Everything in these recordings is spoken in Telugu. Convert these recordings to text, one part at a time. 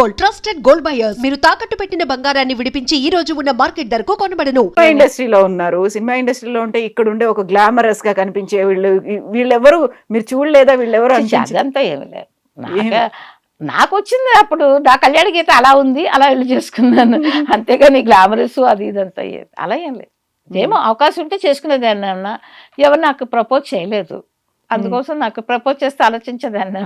Gold trusted gold buyers. మీరు తాకట్టు పెట్టిన బంగారాన్ని విడిపించి ఈ రోజు ఉన్న మార్కెట్ ధరకు కొనబడను. సినిమా ఇండస్ట్రీలో ఉన్నారు. సినిమా ఇండస్ట్రీలో ఉంటే ఇక్కడ ఉండే ఒక గ్లామరస్గా కనిపించే వీళ్ళు వీళ్ళెవరు? మీరు చూడలేదా వీళ్ళెవరు ఛీ, అనిపించి? అదంతా ఏమి లేదు. నాకే నాకు వచ్చింది అప్పుడు నా కళ్యాణ గీత అలా ఉంది అలా వెళ్ళి చేసుకున్నాను. అంతేగాని గ్లామరస్ అది ఇదంతా ఏది అలా ఏం లేదు. ఏమో అవకాశం ఉంటే చేసుకునేదాన్ని అన్నా. ఎవరు నాకు ప్రపోజ్ చేయలేదు. అందుకోసం నాకు ప్రపోజ్ చేస్తే ఆలోచించేదాన్ని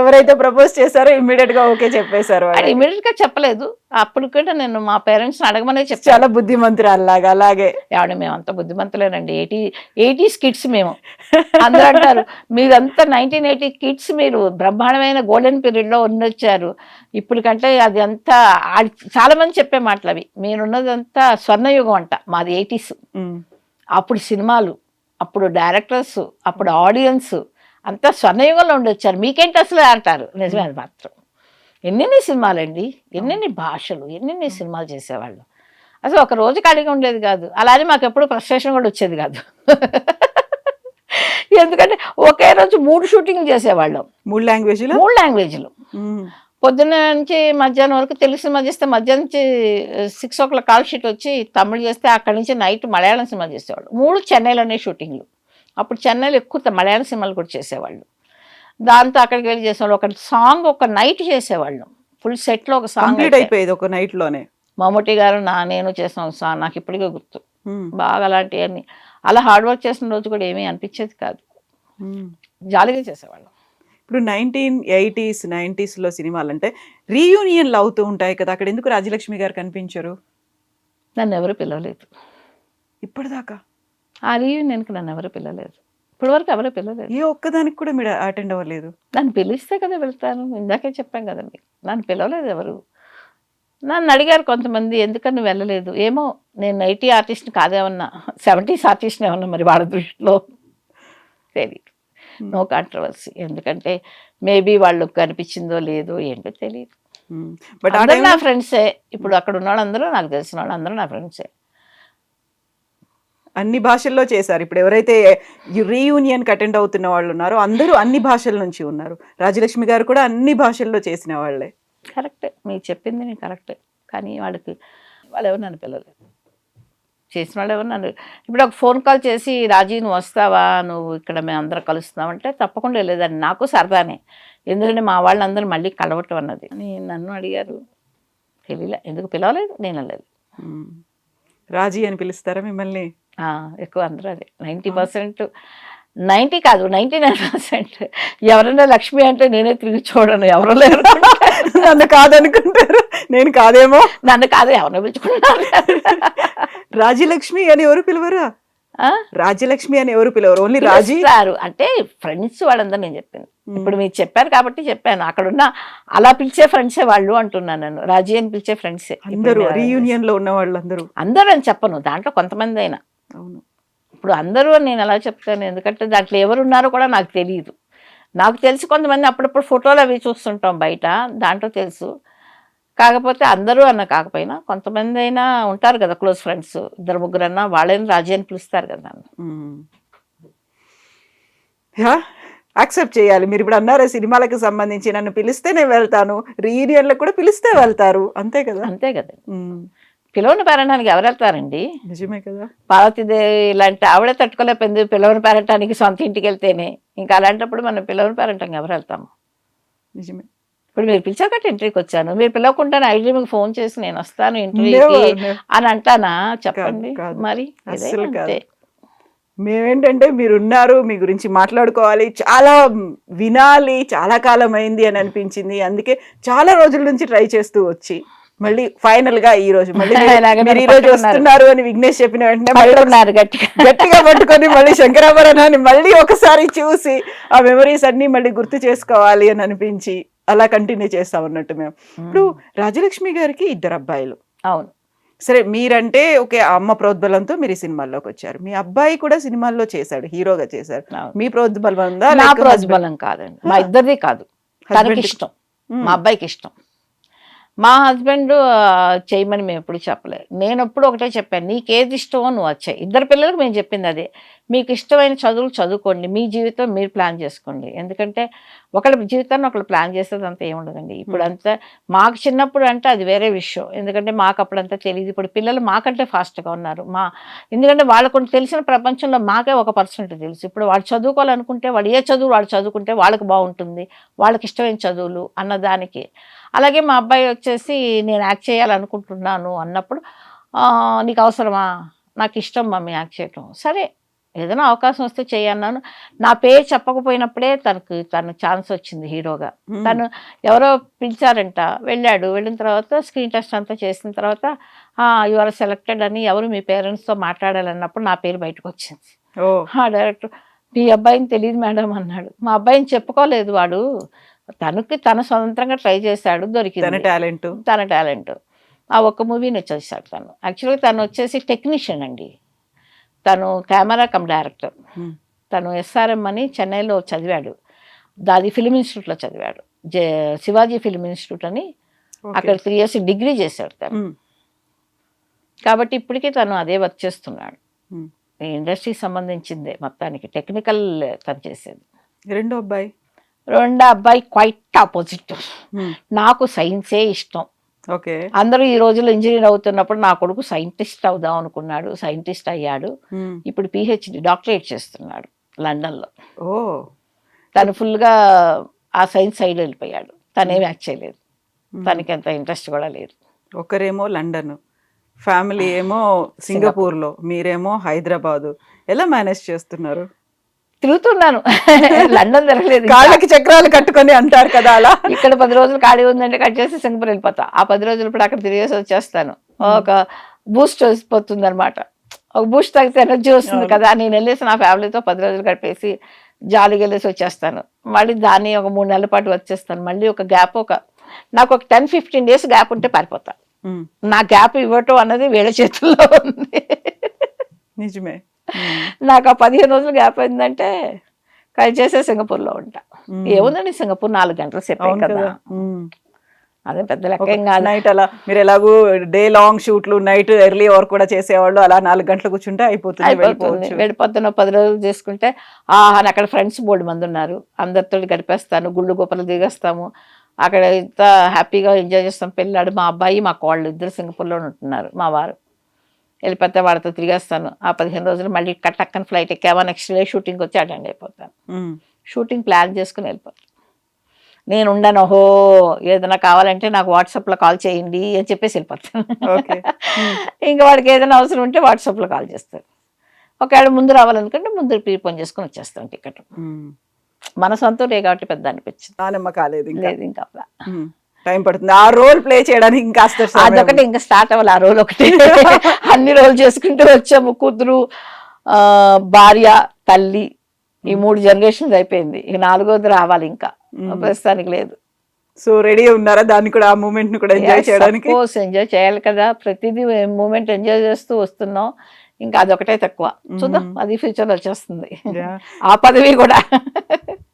ఎవరైతే ప్రపోజ్ చేశారో ఇమ్మీడియట్గా ఓకే చెప్పేశారు. ఇమీడియట్గా చెప్పలేదు. అప్పుడు కూడా నేను మా పేరెంట్స్ అడగమనే చెప్పాను. చాలా బుద్ధిమంతురాల్లాగా అలాగే. ఏమంటే మేము అంత బుద్ధిమంతులేనండి. ఎయిటీ ఎయిటీస్ కిడ్స్ మేము. అందరూ అంటారు మీరంతా నైన్టీన్ ఎయిటీ కిడ్స్ మీరు. బ్రహ్మాండమైన గోల్డెన్ పీరియడ్లో ఉండొచ్చారు ఇప్పుడు కంటే అది అంతా చాలా మంది చెప్పే మాటలు అవి. మీరున్నదంతా స్వర్ణయుగం అంట మాది ఎయిటీస్. అప్పుడు సినిమాలు అప్పుడు డైరెక్టర్స్ అప్పుడు ఆడియన్స్ అంతా స్వర్ణయుగంలో ఉండొచ్చారు. మీకేంటి అసలు అంటారు? నిజమే అది మాత్రం. ఎన్నెన్ని సినిమాలండి? ఎన్నెన్ని భాషలు? ఎన్నెన్ని సినిమాలు చేసేవాళ్ళు? అసలు ఒక రోజు ఖాళీగా ఉండేది కాదు. అలానే మాకు ఎప్పుడు ఫ్రస్ట్రేషన్ కూడా వచ్చేది కాదు. ఎందుకంటే ఒకే రోజు మూడు షూటింగ్లు చేసేవాళ్ళం. మూడు లాంగ్వేజ్లో మూడు లాంగ్వేజ్లు. పొద్దున్న నుంచి మధ్యాహ్నం వరకు తెలుగు సినిమా చేస్తే మధ్యాహ్నం నుంచి six o'clock call sheet వచ్చి తమిళ్ చేస్తే అక్కడి నుంచి నైట్ మలయాళం సినిమా చేసేవాళ్ళు. మూడు చెన్నైలోనే షూటింగ్లు అప్పుడు చెన్నైలో ఎక్కువ మలయాళం సినిమాలు కూడా చేసేవాళ్ళు. దాంతో అక్కడికి వెళ్ళి చేసేవాళ్ళు. ఒక సాంగ్ ఒక నైట్ చేసేవాళ్ళు. ఫుల్ సెట్లో ఒక సాంగ్ అయిపోయేది ఒక నైట్లోనే? మమ్మూటి గారు నా నేను చేసిన ఒక సాంగ్ నాకు ఇప్పటికే గుర్తు. బాగా అలాంటివన్నీ. అలా హార్డ్ వర్క్ చేసిన రోజు కూడా ఏమీ అనిపించేది కాదు. జాలీగా చేసేవాళ్ళం. ఇప్పుడు నైన్టీన్ ఎయిటీస్ నైన్టీస్లో సినిమాలు అంటే రీయూనియన్లు అవుతూ ఉంటాయి కదా. అక్కడ ఎందుకు రాజలక్ష్మి గారు కనిపించరు? నన్ను ఎవరు పిలవలేదు. ఇప్పటిదాకా? ఆ రీయూనియన్కి నన్ను ఎవరు పిలవలేదు. ఇప్పటి వరకు ఎవరు పిలవలేదు. ఏ ఒక్కదానికి కూడా మీరు అటెండ్ అవ్వలేదు. నన్ను పిలిస్తే కదా వెళ్తాను. ఇందాకే చెప్పాం కదా మీకు. నన్ను పిలవలేదు ఎవరు? నన్ను అడిగారు కొంతమంది ఎందుకని వెళ్ళలేదు? ఏమో నేను నైటీ ఆర్టిస్ట్ని కాదేమన్నా సెవెంటీస్ ఆర్టిస్ట్ని ఏమన్నా మరి వాళ్ళ దృష్టిలో? తెలియదు నో కాంట్రవర్సీ ఎందుకంటే మేబీ వాళ్ళకి కనిపించిందో లేదో ఏంటో తెలియదు బట్ ఆ అందరూ నా ఫ్రెండ్సే. ఇప్పుడు అక్కడ ఉన్న వాళ్ళందరూ నాకు తెలిసిన వాళ్ళు అందరూ నా ఫ్రెండ్సే. అన్ని భాషల్లో చేశారు. ఇప్పుడు ఎవరైతే రీయూనియన్కి అటెండ్ అవుతున్న వాళ్ళు ఉన్నారో అందరూ అన్ని భాషల నుంచి ఉన్నారు. రాజలక్ష్మి గారు కూడా అన్ని భాషల్లో చేసిన వాళ్ళే. కరెక్టే మీరు చెప్పింది నేను కరెక్టే కానీ వాళ్ళకి వాళ్ళు ఎవరు నన్ను పిల్లలేదు చేసిన వాళ్ళు ఎవరు నన్ను ఇప్పుడు ఒక ఫోన్ కాల్ చేసి రాజీ నువ్వు వస్తావా? నువ్వు ఇక్కడ మేము అందరం కలుస్తున్నాం అంటే తప్పకుండా వెళ్ళేదాన్ని. నాకు సరదానే. ఎందుకంటే మా వాళ్ళందరూ మళ్ళీ కలవటం అన్నది. అని నన్ను అడిగారు. తెలియలే ఎందుకు పిలవలేదు? నేను వెళ్ళలేదు. రాజీ అని పిలుస్తారా మిమ్మల్ని? ఎక్కువ అందరూ అదే. Ninety percent. నైంటీ కాదు నైంటీ నైన్ పర్సెంట్. ఎవరైనా లక్ష్మి అంటే నేనే తిరిగి చూడను. ఎవరు లేరు. నన్ను కాదనుకుంటారు. నేను కాదేమో? నన్ను కాదు ఎవరిని పిలుచుకుంటారు రాజలక్ష్మి అని ఎవరు పిలవరా? ఆ? రాజలక్ష్మి అని ఎవరు పిలవరు? ఓన్లీ రాజీ? పిలుస్తారు అంటే ఫ్రెండ్స్ వాళ్ళందరూ నేను చెప్పాను ఇప్పుడు మీరు చెప్పారు కాబట్టి చెప్పాను. అక్కడ ఉన్న అలా పిలిచే ఫ్రెండ్సే వాళ్ళు అంటున్నాను నేను. రాజీ అని పిలిచే ఫ్రెండ్సే అందరూ రీయూనియన్లో ఉన్న వాళ్ళందరూ. అందరూ అని చెప్పను. దాంట్లో కొంతమంది అయినా. అవును. ఇప్పుడు అందరూ నేను ఎలా చెప్తాను? ఎందుకంటే దాంట్లో ఎవరు ఉన్నారో కూడా నాకు తెలియదు నాకు తెలిసి కొంతమంది అప్పుడప్పుడు ఫోటోలు అవి చూస్తుంటాం బయట దాంట్లో తెలుసు. కాకపోతే అందరూ అన్న కాకపోయినా కొంతమంది అయినా ఉంటారు కదా క్లోజ్ ఫ్రెండ్స్. ఇద్దరు ముగ్గురు అన్నా వాళ్ళని రాజీ అని పిలుస్తారు కదా యాక్సెప్ట్ చేయాలి. మీరు ఇప్పుడు అన్నారా సినిమాలకు సంబంధించి నన్ను పిలిస్తే నేను వెళ్తాను రీయూనియన్లకు కూడా పిలిస్తే వెళ్తారు. అంతే కదా? అంతే కదా. పిలవని పేరంటానికి ఎవరు వెళ్తారండి? నిజమే కదా. పార్వతీదేవి ఇలాంటి ఆవిడే తట్టుకోలేకపోయింది. పిలవని పేరంటానికి సొంత ఇంటికి వెళ్తేనే. ఇంకా అలాంటప్పుడు మనం పిలవని పేరంటానికి ఎవరు వెళ్తాము? నిజమే. ఇప్పుడు మీరు పిలిచాకట్టు ఇంటర్వ్యూకి వచ్చాను. మీరు పిలవకుండా ఐడి మీకు ఫోన్ చేసి నేను వస్తాను ఇంటర్వ్యూకి. అని అంటానా? చెప్పండి. మరి. మేమేంటంటే మీరు ఉన్నారు మీ గురించి మాట్లాడుకోవాలి. చాలా వినాలి చాలా కాలం అయింది అని అనిపించింది. అందుకే చాలా రోజుల నుంచి ట్రై చేస్తూ వచ్చి. మళ్ళీ ఫైనల్గా ఈ రోజు మళ్ళీ మీరు- ఈ రోజు. వస్తున్నారు అని విఘ్నేష్ చెప్పిన వెంటనే మళ్ళీ గట్టిగా. గట్టిగా పట్టుకొని మళ్ళీ శంకరాభరణాన్ని మళ్ళీ ఒకసారి చూసి ఆ మెమరీస్ అన్ని మళ్ళీ గుర్తు చేసుకోవాలి అని అనిపించి అలా కంటిన్యూ చేస్తాం అన్నట్టు మేము. ఇప్పుడు రాజలక్ష్మి గారికి ఇద్దరు అబ్బాయిలు. అవును. సరే మీరంటే ఓకే అమ్మ ప్రోద్బలంతో మీరు ఈ సినిమాల్లోకి వచ్చారు. మీ అబ్బాయి కూడా సినిమాల్లో చేశాడు హీరోగా చేశారు. మీ ప్రోద్బలం నా ప్రోజ్బలం కాదండి. మా ఇద్దరిది కాదు. తనకి ఇష్టం. మా అబ్బాయికి ఇష్టం మా హస్బెండ్ చేయమని మేము ఎప్పుడు చెప్పలేదు. నేను ఎప్పుడు ఒకటే చెప్పాను నీకేది ఇష్టమో నువ్వు వచ్చాయి ఇద్దరు పిల్లలకు మేము చెప్పింది అదే మీకు ఇష్టమైన చదువులు చదువుకోండి మీ జీవితం మీరు ప్లాన్ చేసుకోండి. ఎందుకంటే ఒకళ్ళ జీవితాన్ని ఒకళ్ళు ప్లాన్ చేసేది అంత ఏముండదండి ఇప్పుడు అంతా మాకు చిన్నప్పుడు అంటే అది వేరే విషయం. ఎందుకంటే మాకు అప్పుడంతా తెలియదు ఇప్పుడు పిల్లలు మాకంటే ఫాస్ట్గా ఉన్నారు. మా ఎందుకంటే వాళ్ళకు తెలిసిన ప్రపంచంలో మాకే ఒక పర్సెంట్ తెలుసు. ఇప్పుడు వాళ్ళు చదువుకోవాలనుకుంటే వాళ్ళు ఏ చదువు వాళ్ళు చదువుకుంటే వాళ్ళకి బాగుంటుంది వాళ్ళకి ఇష్టమైన చదువులు అన్నదానికి. అలాగే మా అబ్బాయి వచ్చేసి నేను యాక్ట్ చేయాలనుకుంటున్నాను అన్నప్పుడు "ఆ, నీకు అవసరమా? నాకు ఇష్టం మమ్మీ యాక్ట్ చేయటం. సరే ఏదైనా అవకాశం వస్తే చేయన్నాను నా పేరు చెప్పకపోయినప్పుడే తనకు తను ఛాన్స్ వచ్చింది హీరోగా. తను ఎవరో పిలిచారంట వెళ్ళాడు. వెళ్ళిన తర్వాత స్క్రీన్ టెస్ట్ అంతా చేసిన తర్వాత యు ఆర్ సెలెక్టెడ్ అని ఎవరు మీ పేరెంట్స్తో మాట్లాడాలన్నప్పుడు నా పేరు బయటకు వచ్చింది డైరెక్టర్ మీ అబ్బాయిని తెలియదు మేడం అన్నాడు. మా అబ్బాయిని చెప్పుకోలేదు వాడు. తనకి తన స్వతంత్రంగా ట్రై చేశాడు తన దొరికింది టాలెంట్. తన టాలెంట్. ఆ ఒక్క మూవీని వచ్చేసాడు తను. యాక్చువల్గా తను వచ్చేసి టెక్నీషియన్ అండి. తను కెమెరా కమ్ డైరెక్టర్. తను ఎస్ఆర్ఎం అని చెన్నైలో చదివాడు. దాది ఫిలిం ఇన్స్టిట్యూట్లో చదివాడు. జే శివాజీ ఫిలిం ఇన్స్టిట్యూట్ అని అక్కడ త్రీ ఇయర్స్ డిగ్రీ చేశాడు తను. కాబట్టి ఇప్పటికీ తను అదే వర్క్ చేస్తున్నాడు. ఇండస్ట్రీకి సంబంధించిందే మొత్తానికి. టెక్నికల్ తను చేసేది. రెండో అబ్బాయి. రెండో అబ్బాయి క్వైట్ ఆపోజిట్ నాకు సైన్సే ఇష్టం. ఓకే. అందరూ ఈ రోజుల్లో ఇంజనీర్ అవుతున్నప్పుడు నా కొడుకు సైంటిస్ట్ అవుదాం అనుకున్నాడు సైంటిస్ట్ అయ్యాడు. ఇప్పుడు పిహెచ్డి డాక్టరేట్ చేస్తున్నాడు లండన్లో. ఓ. తను ఫుల్గా ఆ సైన్స్ సైడ్ వెళ్ళిపోయాడు. తనేం యాక్ట్ చేయలేదు. తనకి అంత ఇంట్రెస్ట్ కూడా లేదు. ఒకరేమో లండన్ ఫ్యామిలీ ఏమో సింగపూర్లో మీరేమో హైదరాబాదు. ఎలా మేనేజ్ చేస్తున్నారు? తిరుగుతున్నాను. లండన్ తిరగలేదు. కాళ్ళకి చక్రాలు కట్టుకొని అంటారు కదా అలా. ఇక్కడ పది రోజులు ఖాళీ ఉందంటే కట్ చేసి సింగపూర్ వెళ్ళిపోతా. ఆ పది రోజులు ఇప్పుడు అక్కడ తిరిగేసి వచ్చేస్తాను. ఒక బూస్ట్ వస్తుంది అనమాట ఒక బూస్ట్ తాగితే ఎనర్జీ వస్తుంది. కదా. నేను వెళ్ళేసి నా ఫ్యామిలీతో పది రోజులు గడిపేసి జాలీగా వెళ్ళేసి వచ్చేస్తాను. మళ్ళీ దాన్ని ఒక మూడు నెలల పాటు వచ్చేస్తాను. మళ్ళీ ఒక గ్యాప్ ఒక నాకు ఒక టెన్ ఫిఫ్టీన్ డేస్ గ్యాప్ ఉంటే పారిపోతా. ఉమ్, నా గ్యాప్ ఇవ్వటం అన్నది వీళ్ళ చేతుల్లో ఉంది. నిజమే. నాకు ఆ పదిహేను రోజులు గ్యాప్ అయిందంటే కట్ చేసే సింగపూర్లో ఉంటా. ఏముందండి సింగపూర్ నాలుగు గంటలు సేపు అవును కదా. అదే పెద్ద లెక్క కాదు. నైట్ అలా మీరు ఎలాగూ డే లాంగ్ షూట్లు నైట్ ఎర్లీ వర్క్ కూడా చేసేవాళ్ళు అలా నాలుగు గంటలు కూర్చుంటే అయిపోతుంది వెళ్ళిపోతున్న పది రోజులు చేసుకుంటే ఆహా అక్కడ ఫ్రెండ్స్ బోర్డు మంది ఉన్నారు. అందరితో గడిపేస్తాను గుళ్ళు గోపలు దిగేస్తాము. అక్కడ ఇంత హ్యాపీగా ఎంజాయ్ చేస్తాం. పెళ్ళాడు మా అబ్బాయి మా కోళ్ళు ఇద్దరు సింగపూర్లో ఉంటున్నారు మా వారు. వెళ్ళిపోతే వాళ్ళతో తిరిగేస్తాను. ఆ పదిహేను రోజులు మళ్ళీ కట్టక్కని ఫ్లైట్ ఎక్కామా నెక్స్ట్ డే షూటింగ్ వచ్చి అటెండ్ అయిపోతాను. షూటింగ్ ప్లాన్ చేసుకుని వెళ్ళిపోతాను. నేను ఉండను ఓహో ఏదైనా కావాలంటే నాకు వాట్సాప్లో కాల్ చేయండి అని చెప్పేసి వెళ్ళిపోతాను. ఇంకా వాడికి ఏదైనా అవసరం ఉంటే వాట్సాప్లో కాల్ చేస్తారు ఒకవేళ ముందు రావాలనుకుంటే ముందు ప్రీపోన్ చేసుకుని వచ్చేస్తాం టికెట్. మన సొంతూరే కాబట్టి పెద్ద అనిపించింది. కాలేదు ఇంకా. టైం పడుతుంది. ఆ రోల్ ప్లే చేయడానికి ఇంకా అదొకటి ఇంకా స్టార్ట్ అవ్వాలి ఆ రోజు ఒకటి. అన్ని రోజులు చేసుకుంటూ వచ్చాము. కూతురు ఆ, భార్య తల్లి ఈ మూడు జనరేషన్స్ అయిపోయింది. ఇక నాలుగోది రావాలి ఇంకా. ప్రస్తుతానికి లేదు. సో రెడీ ఉన్నారా? దాన్ని కూడా ఆ మూమెంట్ని కూడా ఎంజాయ్ చేయడానికి? ఎంజాయ్ చేయాలి కదా. ప్రతిదీ మూమెంట్ ఎంజాయ్ చేస్తూ వస్తున్నాం. ఇంకా అదొకటే తక్కువ. చూద్దాం. అది ఫ్యూచర్ వచ్చేస్తుంది. ఆ పదవి కూడా.